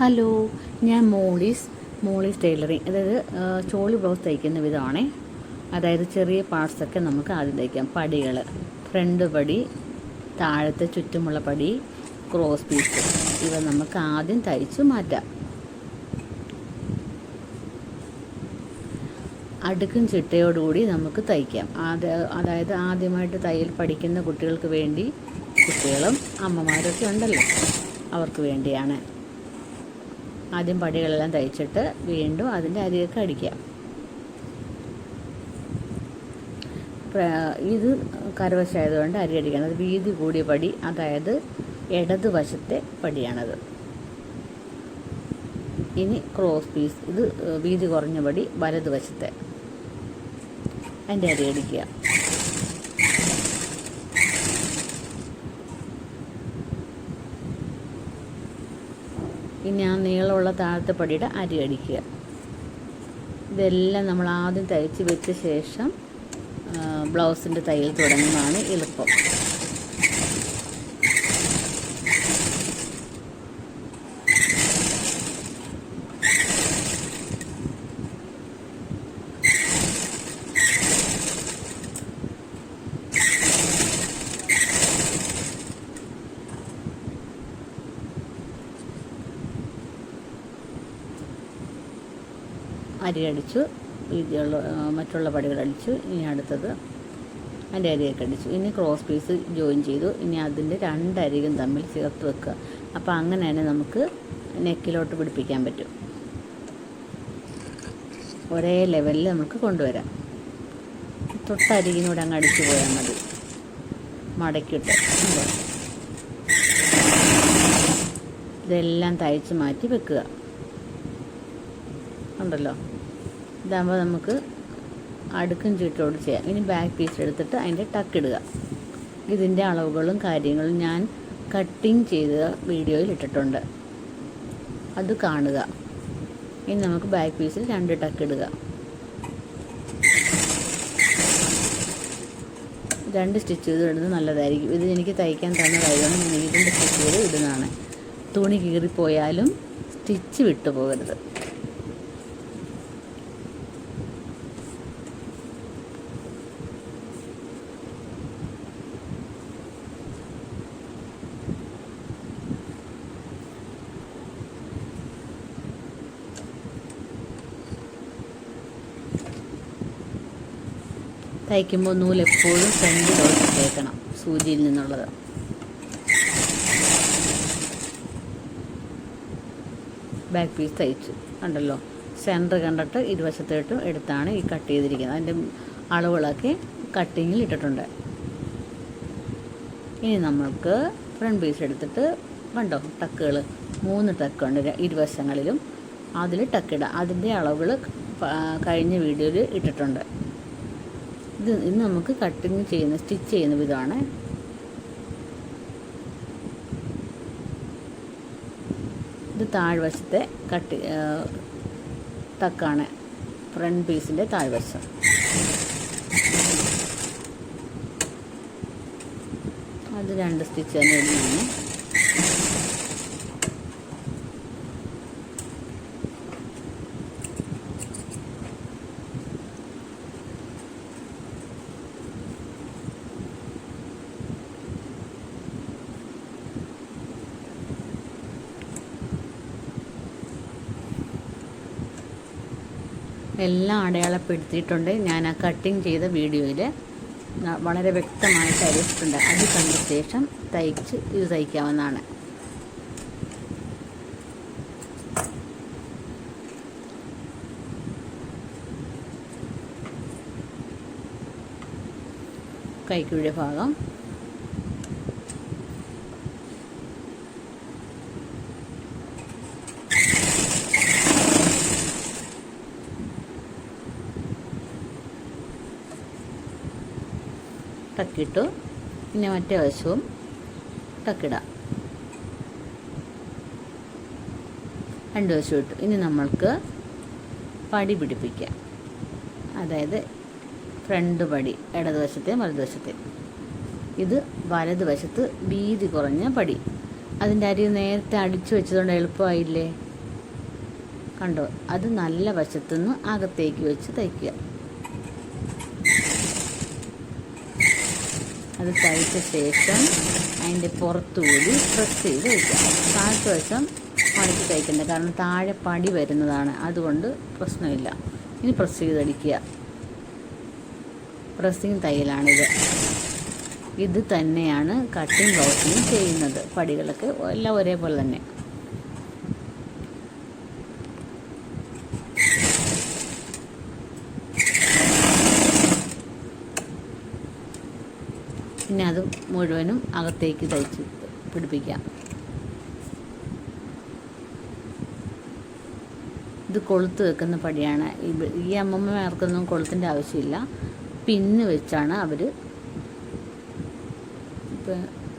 Hello ഞാൻ Molly's Molly's tailoring അതായത് choli blouse തയ്ക്കുന്ന വിധമാണേ. അതായത് ചെറിയ പാർട്സൊക്കെ നമുക്ക് ആദ്യം തയ്ക്കാം. പടികൾ ഫ്രണ്ട് പടി താഴത്തെ ചുറ്റുമുള്ള പടി ക്രോസ് പീസ് ഇവ നമുക്ക് ആദ്യം തയ്ച്ചു മാറ്റാം. അടുക്കും ചിട്ടയോടുകൂടി നമുക്ക് തയ്ക്കാം. അത് അതായത് ആദ്യമായിട്ട് തയ്യൽ പഠിക്കുന്ന കുട്ടികൾക്ക് വേണ്ടി കുട്ടികളും അമ്മമാരൊക്കെ ഉണ്ടല്ലോ. അവർക്ക് വേണ്ടിയാണ്. ആദ്യം പടികളെല്ലാം തയ്ച്ചിട്ട് വീണ്ടും അതിന്റെ അരിയൊക്കെ അടിക്കുക. ഇത് കരവശമായതുകൊണ്ട് അരി അടിക്കണം അത് വീതി കൂടിയ പടി അതായത് ഇടത് വശത്തെ പടിയാണത്. ഇനി ക്രോസ് പീസ് ഇത് വീതി കുറഞ്ഞ പടി വലതുവശത്തെ അതിന്റെ അരി അടിക്കുക. ഇനി ആ നീളമുള്ള താഴത്തെ പടിയുടെ അരി അടിക്കുക. ഇതെല്ലാം നമ്മൾ ആദ്യം തയ്ച്ച് വെച്ച ശേഷം ബ്ലൗസിന്റെ തയ്യൽ തുടങ്ങുന്നതാണ് എളുപ്പം. അരി അടിച്ചു വീതിയുള്ള മറ്റുള്ള പടികൾ അടിച്ചു ഇനി അടുത്തത് അതിന്റെ അരിയൊക്കെ അടിച്ചു. ഇനി ക്രോസ് പീസ് ജോയിൻ ചെയ്തു. ഇനി അതിന്റെ രണ്ടരികും തമ്മിൽ ചേർത്ത് വെക്കുക. അപ്പോൾ അങ്ങനെ തന്നെ നമുക്ക് നെക്കിലോട്ട് പിടിപ്പിക്കാൻ പറ്റും. ഒരേ ലെവലിൽ നമുക്ക് കൊണ്ടുവരാം. തൊട്ടരികിനൂടെ അങ്ങ് അടിച്ചു പോയാൽ മതി. മടക്കിയിട്ട്. ഉണ്ടോ? ഇതെല്ലാം തയ്ച്ച് മാറ്റി വെക്കുക. ഉണ്ടല്ലോ? ഇതാകുമ്പോൾ നമുക്ക് അടുക്കും ചുറ്റോട് ചെയ്യാം. ഇനി ബാക്ക് പീസ് എടുത്തിട്ട് അതിന്റെ ടക്കിടുക ഇതിന്റെ അളവുകളും കാര്യങ്ങളും ഞാൻ കട്ടിങ് ചെയ്ത വീഡിയോയിൽ ഇട്ടിട്ടുണ്ട്. അത് കാണുക. ഇനി നമുക്ക് ബാക്ക് പീസിൽ രണ്ട് ടക്കിടുക രണ്ട് സ്റ്റിച്ച് ചെയ്ത് ഇടുന്നത് നല്ലതായിരിക്കും. ഇത് എനിക്ക് തയ്ക്കാൻ തന്നെ കഴിയണം ഞാൻ ഇതിന്റെ സ്റ്റിച്ച് ചെയ്ത് ഇടുന്നതാണ്. തുണി കീറിപ്പോയാലും സ്റ്റിച്ച് വിട്ടു പോകരുത് തയ്ക്കുമ്പോൾ നൂൽ എപ്പോഴും ഫ്രണ്ട് ഡോട്ട് തേക്കണം. സൂചിയിൽ നിന്നുള്ളത്. ബാക്ക് പീസ് തയ്ച്ചു. കണ്ടല്ലോ? സെന്റർ കണ്ടിട്ട് ഇരുവശത്തോട്ടും എടുത്താണ് ഈ കട്ട് ചെയ്തിരിക്കുന്നത്. അതിന്റെ അളവുകളൊക്കെ കട്ടിങ്ങിൽ ഇട്ടിട്ടുണ്ട്. ഇനി നമ്മൾക്ക് ഫ്രണ്ട് പീസ് എടുത്തിട്ട് കണ്ടോ? ടക്കുകൾ മൂന്ന് ടക്കുണ്ട് ഇരുവശങ്ങളിലും അതിൽ ടക്കിടുക അതിന്റെ അളവുകൾ കഴിഞ്ഞ വീഡിയോയിൽ ഇട്ടിട്ടുണ്ട്. ഇത് ഇന്ന് നമുക്ക് കട്ടിങ് ചെയ്യുന്ന സ്റ്റിച്ച് ചെയ്യുന്ന വിധമാണ് ഇത് താഴ്വശത്തെ കട്ടി തക്കാണ് ഫ്രണ്ട് പീസിന്റെ താഴ്വശം. അത് രണ്ട് സ്റ്റിച്ച് തന്നെ ഇടുന്നതാണ്. എല്ലാം അടയാളപ്പെടുത്തിയിട്ടുണ്ട്. ഞാൻ ആ കട്ടിങ് ചെയ്ത വീഡിയോയിൽ വളരെ വ്യക്തമായിട്ട് അറിയിച്ചിട്ടുണ്ട് അത് കണ്ട ശേഷം തയ്ച്ച് ഇത് തയ്ക്കാവുന്നതാണ്. കൈക്കുഴിയുടെ ഭാഗം. ടക്കിട്ടു പിന്നെ മറ്റേ വശവും ടക്കിടാം രണ്ട് വശവും ഇട്ടു. ഇനി നമ്മൾക്ക് പടി പിടിപ്പിക്കാം. അതായത് ഫ്രണ്ട് പടി ഇടതുവശത്തെ വലതുവശത്തെ ഇത് വലതുവശത്ത് വീതി കുറഞ്ഞ പടി. അതിന്റെ അരി നേരത്തെ അടിച്ചു വെച്ചതുകൊണ്ട് എളുപ്പമായില്ലേ? കണ്ടോ? അത് നല്ല വശത്തുനിന്ന് അകത്തേക്ക് വെച്ച് തയ്ക്കുക. അത് തയ്ച്ച ശേഷം അതിന്റെ പുറത്തുകൂടി പ്രസ് ചെയ്ത് വയ്ക്കുക താഴത്തെ വശം മടക്കി തയ്ക്കണ്ട. കാരണം താഴെ പടി വരുന്നതാണ്. അതുകൊണ്ട് പ്രശ്നമില്ല. ഇനി പ്രസ് ചെയ്തടിക്കുക പ്രസ്സിങ് തയ്യലാണിത്. ഇത് തന്നെയാണ് കട്ടിങ് ബ്ലൗസിനും ചെയ്യുന്നത്. പടികളൊക്കെ എല്ലാം ഒരേപോലെ തന്നെ. പിന്നെ അത് മുഴുവനും അകത്തേക്ക് തയ്ച്ച് പിടിപ്പിക്കാം. ഇത് കൊളുത്ത് വെക്കുന്ന പടിയാണ്. ഈ- അമ്മമ്മമാർക്കൊന്നും കൊളുത്തിന്റെ ആവശ്യമില്ല. പിന്ന് വെച്ചാണ് അവർ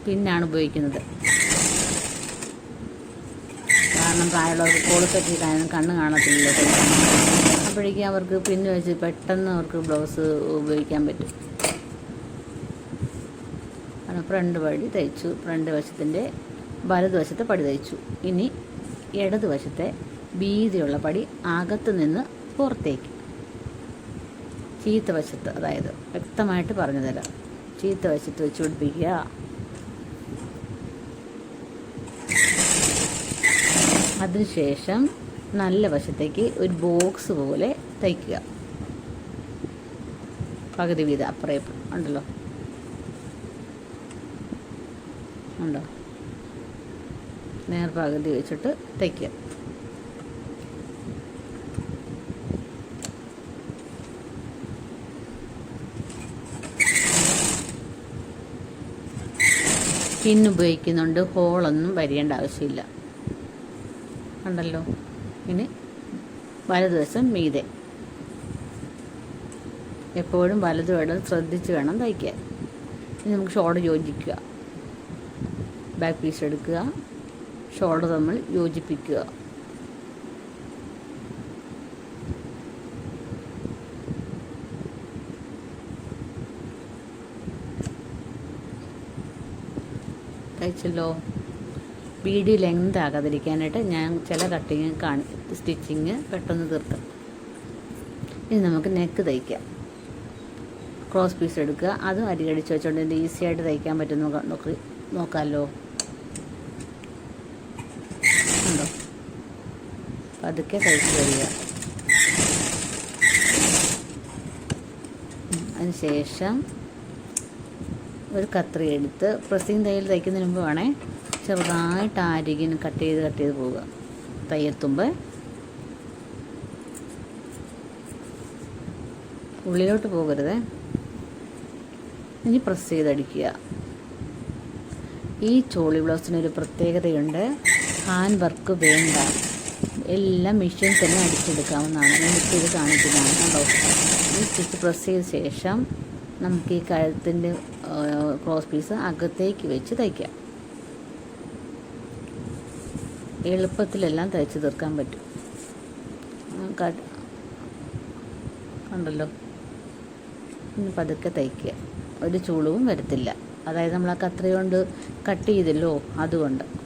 പിന്നാണ് ഉപയോഗിക്കുന്നത്. കാരണം പ്രായമുള്ളവർക്ക് കൊളുത്തൊക്കെ കാരണം കണ്ണ് കാണത്തില്ലല്ലോ. അപ്പോഴേക്കും അവർക്ക് പിന്ന് വെച്ച് പെട്ടെന്ന് അവർക്ക് ബ്ലൗസ് ഉപയോഗിക്കാൻ പറ്റും. ഫ്രണ്ട് വഴി തയ്ച്ചു. ഫ്രണ്ട് വശത്തിന്റെ വലതുവശത്തെ പടി തയ്ച്ചു. ഇനി ഇടതുവശത്തെ വീതിയുള്ള പടി അകത്ത് നിന്ന് പുറത്തേക്ക്. ചീത്ത വശത്ത് അതായത് വ്യക്തമായിട്ട് പറഞ്ഞു തരാം. ചീത്ത വശത്ത് വെച്ച് പിടിപ്പിക്കുക. അതിനുശേഷം നല്ല വശത്തേക്ക് ഒരു ബോക്സ് പോലെ തയ്ക്കുക. പകുതി വീതം അപ്പുറേ ഉണ്ടല്ലോ. ഉണ്ടോ? നേർപകുതി വെച്ചിട്ട് തയ്ക്കുക പിൻ ഉപയോഗിക്കുന്നുണ്ട് ഹോളൊന്നും വരിയേണ്ട ആവശ്യമില്ല. ഉണ്ടല്ലോ? ഇനി വലതുവശം മീതെ. എപ്പോഴും വലതും ഇടം ശ്രദ്ധിച്ച് വേണം തയ്ക്കാൻ. ഇനി നമുക്ക് ഷോർട്ട് യോജിക്കുക. ബാക്ക് പീസ് എടുക്കുക. ഷോൾഡർ നമ്മൾ യോജിപ്പിക്കുക. തയ്ച്ചല്ലോ. ബീഡി ലെങ്ത് ആകാതിരിക്കാനായിട്ട് ഞാൻ ചില കട്ടിങ് കാണി സ്റ്റിച്ചിങ് പെട്ടെന്ന് തീർക്കാം. ഇനി നമുക്ക് നെക്ക് തയ്ക്കാം. ക്രോസ് പീസ് എടുക്കുക. അതും അരികടിച്ച് വെച്ചുകൊണ്ട് ഈസി ആയിട്ട് തയ്ക്കാൻ പറ്റും നോക്കാം നോക്ക് നോക്കാമല്ലോ ഉണ്ടോ പതുക്കെ കഴിച്ചു വരിക അതിനുശേഷം ഒരു കത്രി എടുത്ത് പ്രസിങ് തയ്യൽ തയ്ക്കുന്നതിന് മുമ്പ് വേണേ ചെറുതായിട്ട് ആരോഗ്യം കട്ട് ചെയ്ത് കട്ട് ചെയ്ത് പോവുക. തയ്യെത്തുമ്പോൾ ഉള്ളിലോട്ട് പോകരുത്. ഇനി പ്രസ് ചെയ്തടിക്കുക. ഈ ചോളി ബ്ലൗസിനൊരു പ്രത്യേകതയുണ്ട്. ഹാൻഡ് വർക്ക് വേണ്ട. എല്ലാം മെഷീൻ തന്നെ അടിച്ചെടുക്കാവുന്നതാണ്. ഞാൻ ഇത് കാണിക്കുന്നതാണ്. കണ്ടോ? ഈ സ്റ്റിച്ച് പ്രസ് ചെയ്ത ശേഷം നമുക്ക് ഈ കഴുത്തിന്റെ ക്രോസ് പീസ് അകത്തേക്ക് വെച്ച് തയ്ക്കാം. എളുപ്പത്തിലെല്ലാം തയ്ച്ച് തീർക്കാൻ പറ്റും. കണ്ടല്ലോ? ഇനി പതുക്കെ തയ്ക്കുക. ഒരു ചൂളവും വരത്തില്ല. അതായത് നമ്മൾ ആ കത്രി കൊണ്ട് കട്ട് ചെയ്തല്ലോ? അതുകൊണ്ട്.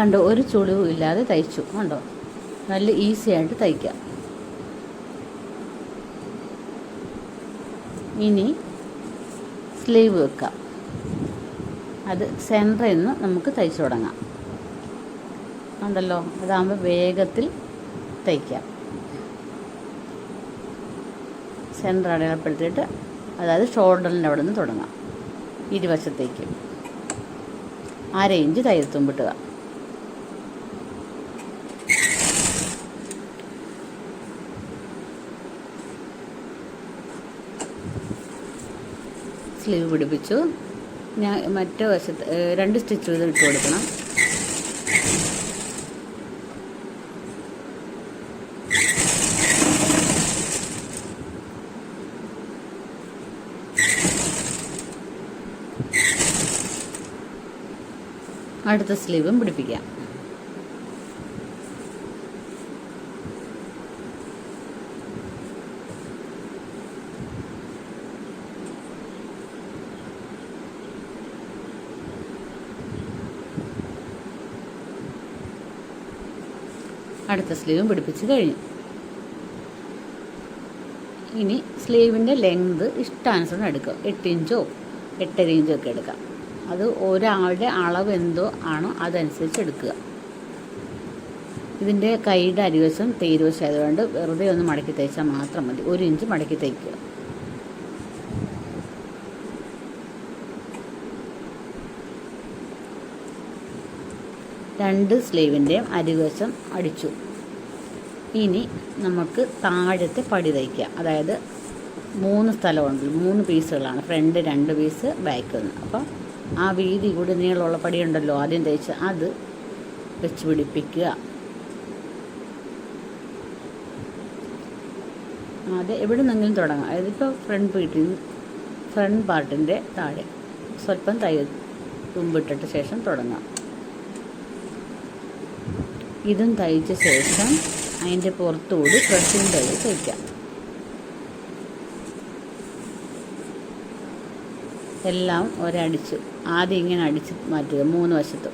കണ്ടോ ഒരു ചുളിവും ഇല്ലാതെ തയ്ച്ചു കണ്ടോ? നല്ല ഈസി ആയിട്ട് തയ്ക്കാം. ഇനി സ്ലീവ് വെക്കാം. അത് സെന്ററിൽ നിന്ന് നമുക്ക് തയ്ച്ചു തുടങ്ങാം. ഉണ്ടല്ലോ അതാകുമ്പോൾ വേഗത്തിൽ തയ്ക്കാം. സെന്റർ അടയാളപ്പെടുത്തിയിട്ട് അതായത് ഷോൾഡറിന്റെ അവിടെ നിന്ന് തുടങ്ങാം. ഇരുവശത്തേക്ക്. അര ഇഞ്ച് തയ്യത്തും വിട്ടുക സ്ലീവ് പിടിപ്പിച്ചു. ഞാൻ മറ്റേ വശത്ത് രണ്ട് സ്റ്റിച്ച് വീതം ഇട്ട് കൊടുക്കണം. അടുത്ത സ്ലീവും പിടിപ്പിക്കാം. അടുത്ത സ്ലീവും പിടിപ്പിച്ച് കഴിഞ്ഞു. ഇനി സ്ലീവിന്റെ ലെങ്ത് ഇഷ്ടാനുസരണം എടുക്കുക. എട്ട് ഇഞ്ചോ എട്ടര ഇഞ്ചോ ഒക്കെ എടുക്കാം. അത് ഒരാളുടെ അളവ് എന്തോ ആണോ അതനുസരിച്ച് എടുക്കുക. ഇതിന്റെ കൈയുടെ അരിവശം തേരുവശം ആയതുകൊണ്ട് വെറുതെ ഒന്ന് മടക്കി തയ്ച്ചാൽ മാത്രം മതി. ഒരു ഇഞ്ച് മടക്കി തയ്ക്കുക രണ്ട് സ്ലീവിന്റെയും അരിവശം അടിച്ചു. ഇനി നമുക്ക് താഴത്തെ പടി തയ്ക്കാം. അതായത് മൂന്ന് സ്ഥലമുണ്ട് മൂന്ന് പീസുകളാണ്. ഫ്രണ്ട് രണ്ട് പീസ് ബാക്ക് ഒന്ന്. അപ്പം ആ വീതി കൂടി നീളമുള്ള പടിയുണ്ടല്ലോ ആദ്യം തയ്ച്ച് അത് വെച്ച് പിടിപ്പിക്കുക. അത് എവിടെ നിന്നെങ്കിലും തുടങ്ങാം. അതായത് ഇപ്പോൾ ഫ്രണ്ട് പീട്ടിൽ ഫ്രണ്ട് പാർട്ടിന്റെ താഴെ. സ്വല്പം തയ്യ തുമ്പിട്ടിട്ട് ശേഷം തുടങ്ങാം. ഇതും തയ്ച്ച ശേഷം അതിന്റെ പുറത്തുകൂടി പ്രസ്സിങ് തയ്യൽ തയ്ക്കാം എല്ലാം ഒരടിച്ച് ആദ്യം ഇങ്ങനെ അടിച്ച് മാറ്റുക മൂന്ന് വശത്തും.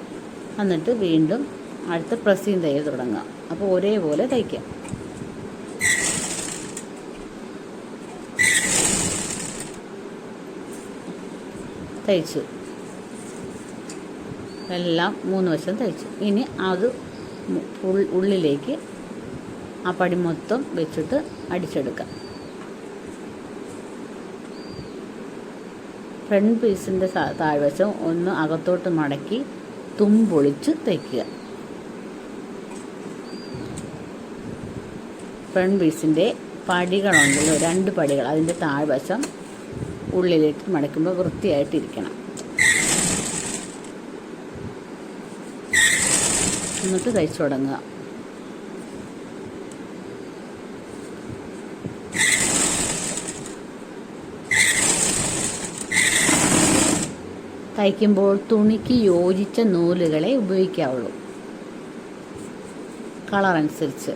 എന്നിട്ട് വീണ്ടും അടുത്ത പ്രസ്സിങ് തയ്യൽ തുടങ്ങുക. അപ്പോൾ ഒരേപോലെ തയ്ക്കാം. തയ്ച്ചു. എല്ലാം മൂന്ന് വശം തയ്ച്ചു. ഇനി അത് ഉള്ളിലേക്ക് ആ പടി മൊത്തം വെച്ചിട്ട് അടിച്ചെടുക്കാം. ഫ്രണ്ട് പീസിന്റെ താഴ്വശം ഒന്ന് അകത്തോട്ട് മടക്കി തുമ്പൊളിച്ച് തയ്ക്കുക ഫ്രണ്ട് പീസിന്റെ പടികളുണ്ടല്ലോ രണ്ട് പടികൾ. അതിന്റെ താഴ്വശം ഉള്ളിലേക്ക് മടക്കുമ്പോൾ വൃത്തിയായിട്ടിരിക്കണം. എന്നിട്ട് തയ്ച്ചു തുടങ്ങുക. തയ്ക്കുമ്പോൾ തുണിക്ക് യോജിച്ച നൂലുകളെ ഉപയോഗിക്കാവുള്ളൂ. കളർ അനുസരിച്ച്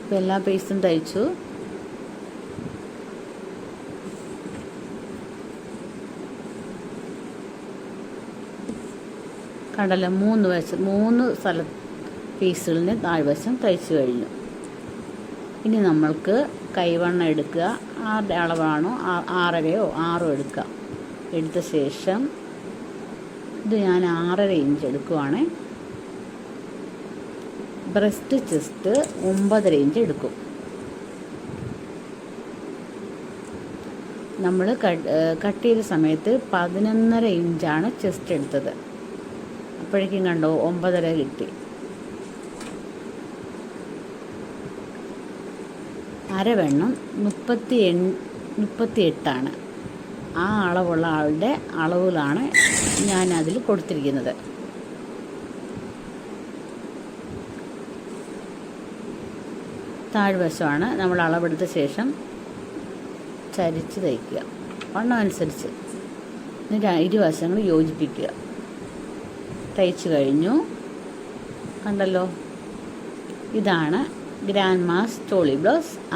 ഇപ്പം എല്ലാ പീസും തയ്ച്ചു കണ്ടല്ലോ മൂന്ന് വശം മൂന്ന് സ്ഥല പീസുകളിന് താഴ്വശം തയ്ച്ചു കഴിഞ്ഞു. ഇനി നമ്മൾക്ക് കൈവണ്ണം എടുക്കുക. ആരുടെ അളവാണോ ആറരയോ ആറോ എടുക്കുക. എടുത്ത ശേഷം ഇത് ഞാൻ ആറര ഇഞ്ച് എടുക്കുവാണ്. ബ്രസ്റ്റ് ചെസ്റ്റ് ഒമ്പതര ഇഞ്ച് എടുക്കും. നമ്മൾ കട്ട് ചെയ്ത സമയത്ത് പതിനൊന്നര ഇഞ്ചാണ് ചെസ്റ്റ് എടുത്തത്. അപ്പോഴേക്കും കണ്ടോ ഒമ്പതര കിട്ടി. അരവെണ്ണം മുപ്പത്തി എൺ മുപ്പത്തി എട്ടാണ് ആ അളവുള്ള ആളുടെ അളവിലാണ് ഞാൻ അതിൽ കൊടുത്തിരിക്കുന്നത്. താഴ്വശമാണ് നമ്മൾ അളവെടുത്ത ശേഷം ചരിച്ച് തയ്ക്കുക. വണ്ണം അനുസരിച്ച്. ഇരുവശങ്ങൾ യോജിപ്പിക്കുക. തയ്ച്ചു കഴിഞ്ഞു. കണ്ടല്ലോ? ഇതാണ് ഗ്രാൻഡ് മാസ് ചോളി ബ്ലൗസ്.